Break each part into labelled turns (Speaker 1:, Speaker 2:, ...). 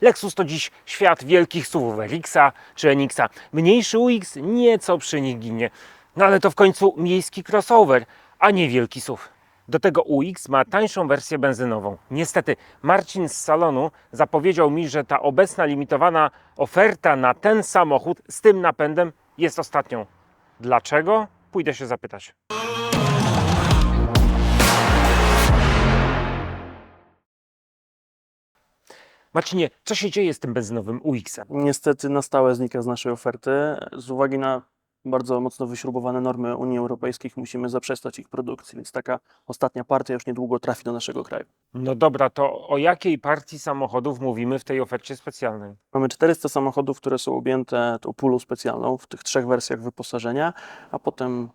Speaker 1: Lexus to dziś świat wielkich SUVów RX-a czy Enixa. Mniejszy UX nieco przy nich ginie. No ale to w końcu miejski crossover, a nie wielki SUV. Do tego UX ma tańszą wersję benzynową. Niestety Marcin z salonu zapowiedział mi, że ta obecna limitowana oferta na ten samochód z tym napędem jest ostatnią. Dlaczego? Pójdę się zapytać. Marcinie, co się dzieje z tym benzynowym UX-em?
Speaker 2: Niestety na stałe znika z naszej oferty. Z uwagi na bardzo mocno wyśrubowane normy Unii Europejskiej musimy zaprzestać ich produkcji, więc taka ostatnia partia już niedługo trafi do naszego kraju.
Speaker 1: No dobra, to o jakiej partii samochodów mówimy w tej ofercie specjalnej?
Speaker 2: Mamy 400 samochodów, które są objęte tą pulą specjalną w tych trzech wersjach wyposażenia, a potem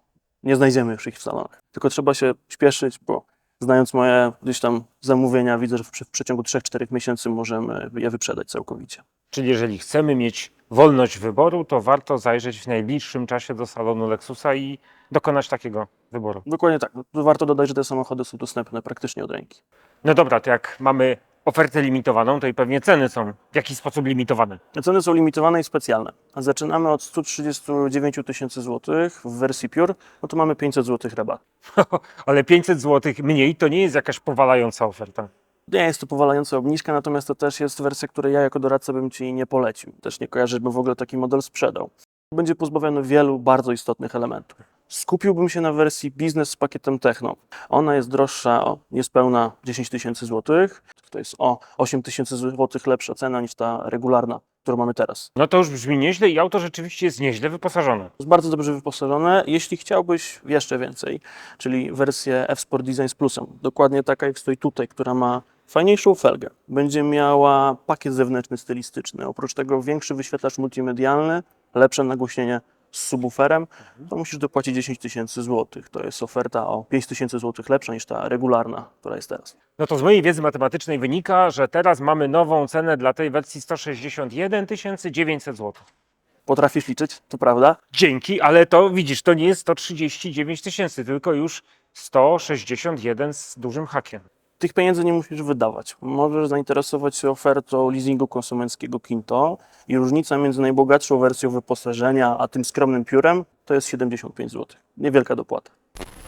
Speaker 2: nie znajdziemy już ich w salonach. Tylko trzeba się śpieszyć, bo znając moje gdzieś tam zamówienia, widzę, że w, w przeciągu 3-4 miesięcy możemy je wyprzedać całkowicie.
Speaker 1: Czyli jeżeli chcemy mieć wolność wyboru, to warto zajrzeć w najbliższym czasie do salonu Lexusa i dokonać takiego wyboru.
Speaker 2: Dokładnie tak. Warto dodać, że te samochody są dostępne praktycznie od ręki.
Speaker 1: No dobra, to jak mamy ofertę limitowaną, to i pewnie ceny są w jakiś sposób limitowane.
Speaker 2: Ceny są limitowane i specjalne. Zaczynamy od 139 tysięcy złotych w wersji Pure, no to mamy 500 złotych rabat.
Speaker 1: Ale 500 zł mniej to nie jest jakaś powalająca oferta.
Speaker 2: Nie jest to powalająca obniżka, natomiast to też jest wersja, której ja jako doradca bym Ci nie polecił. Też nie kojarzę, żebym w ogóle taki model sprzedał. Będzie pozbawiony wielu bardzo istotnych elementów. Skupiłbym się na wersji biznes z pakietem Techno. Ona jest droższa o niespełna 10 tysięcy złotych. To jest o 8 tysięcy złotych lepsza cena niż ta regularna, którą mamy teraz.
Speaker 1: No to już brzmi nieźle i auto rzeczywiście jest nieźle wyposażone.
Speaker 2: Jest bardzo dobrze wyposażone. Jeśli chciałbyś jeszcze więcej, czyli wersję F-Sport Design z Plusem, dokładnie taka jak stoi tutaj, która ma fajniejszą felgę, będzie miała pakiet zewnętrzny stylistyczny, oprócz tego większy wyświetlacz multimedialny, lepsze nagłośnienie z subwooferem, to musisz dopłacić 10 tysięcy złotych. To jest oferta o 5 tysięcy złotych lepsza niż ta regularna, która jest teraz.
Speaker 1: No to z mojej wiedzy matematycznej wynika, że teraz mamy nową cenę dla tej wersji 161 900 zł.
Speaker 2: Potrafisz liczyć, to prawda?
Speaker 1: Dzięki, ale to widzisz, to nie jest 139 tysięcy, tylko już 161 z dużym hakiem.
Speaker 2: Tych pieniędzy nie musisz wydawać. Możesz zainteresować się ofertą leasingu konsumenckiego Kinto i różnica między najbogatszą wersją wyposażenia a tym skromnym piórem to jest 75 zł. Niewielka dopłata.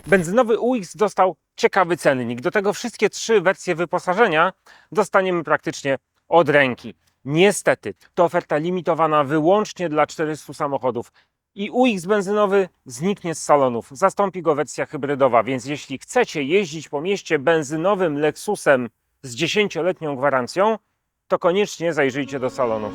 Speaker 1: Benzynowy UX dostał ciekawy cennik. Do tego wszystkie trzy wersje wyposażenia dostaniemy praktycznie od ręki. Niestety, to oferta limitowana wyłącznie dla 400 samochodów. I UX benzynowy zniknie z salonów. Zastąpi go wersja hybrydowa, więc jeśli chcecie jeździć po mieście benzynowym Lexusem z 10-letnią gwarancją, to koniecznie zajrzyjcie do salonów.